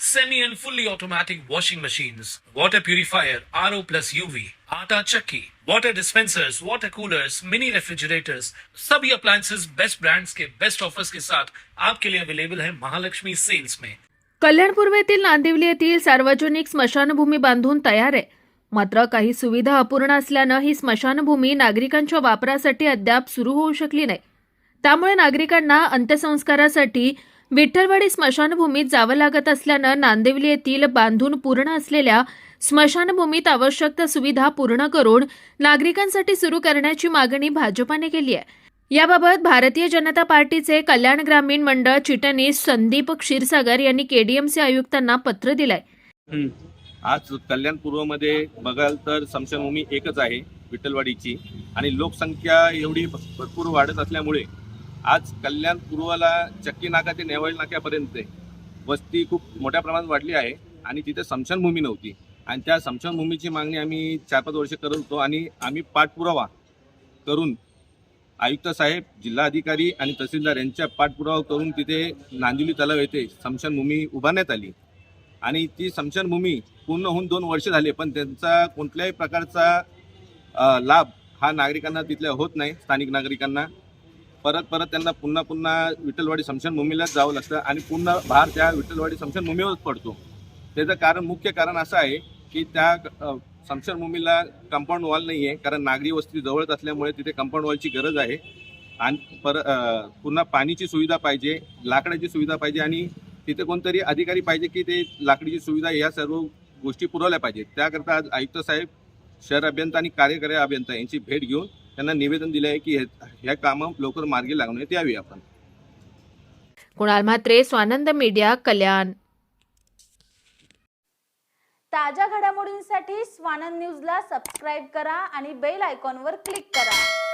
semi and fully automatic washing machines, water purifier, RO plus UV, आटा chakki, water dispensers, water coolers, mini refrigerators, सभी appliances best brands के best offers के साथ आपके लिए available है महालक्ष्मी सेल्स में कल्याण पूर्वेतील नांदिवली येथील सार्वजनिक स्मशानभूमी बांधून तयार आहे. मात्र काही सुविधा अपूर्ण असल्यानं ही स्मशानभूमी नागरिकांच्या वापरासाठी अद्याप सुरू होऊ शकली नाही. त्यामुळे नागरिकांना अंत्यसंस्कारासाठी विठ्ठलवाडी स्मशानभूमीत जावं लागत असल्यानं नांदिवली येथील बांधून पूर्ण असलेल्या स्मशानभूमीत आवश्यक त्या सुविधा पूर्ण करून नागरिकांसाठी सुरू करण्याची मागणी भाजपाने केली आहे. याबाबत भारतीय जनता पार्टीचे कल्याण ग्रामीण मंडळ चिटणीस संदीप क्षीरसागर यांनी केडीएमसी आयुक्तांना पत्र दिलंय. आज कल्याण पूर्वमध्ये बघाल तर स्मशानभूमी एकच आहे विठ्ठलवाडीची आणि लोकसंख्या एवढी भरपूर वाढत असल्यामुळे आज कल्याण पूर्वला चक्की नाका ते नेवाळी नाक्यापर्यंत वस्ती खूप मोठ्या प्रमाणात वाढली आहे आणि तिथे समशानभूमी नव्हती. आणि त्या समशानभूमीची मागणी आम्ही चार पाच वर्ष करत होतो आणि आम्ही पाठपुरावा करून आयुक्त साहेब जिल्हाधिकारी आणि तहसीलदार यांच्या पाठपुरावा करून तिथे नांदिवली तलाव येथे समशानभूमी उभारण्यात आली. आणि ती समशानभूमी पूर्ण होऊन दोन वर्ष झाले पण त्यांचा कोणत्याही प्रकारचा लाभ हा नागरिकांना तिथल्या होत नाही स्थानिक नागरिकांना. परत परत त्यांना पुन्हा पुन्हा विठ्ठलवाडी स्मशानभूमीलाच जावं लागतं आणि पुन्हा भार त्या विठ्ठलवाडी स्मशानभूमीवरच पडतो. त्याचं कारण मुख्य कारण असं आहे की त्या अ, स्मशानभूमीला कंपाऊंड वॉल नाही आहे कारण नागरी वस्ती जवळच असल्यामुळे तिथे कंपाऊंड वॉलची गरज आहे. आणि पर पुन्हा पाणीची सुविधा पाहिजे लाकडाची सुविधा पाहिजे आणि तिथे कोणतरी अधिकारी पाहिजे की ते लाकडीची सुविधा या सर्व गोष्टी पुरवल्या पाहिजेत. त्याकरता आज आयुक्त साहेब शहर अभियंता आणि कार्यकारी अभियंता यांची भेट घेऊन त्यांना निवेदन दिले आहे की हे- ह्या कामं लवकर मार्गी लागण्यात यावी आपण. कुणाल म्हात्रे स्वानंद मीडिया कल्याण. ताज्या घडामोडींसाठी स्वानंद न्यूजला सबस्क्राईब करा आणि बेल आयकॉनवर क्लिक करा.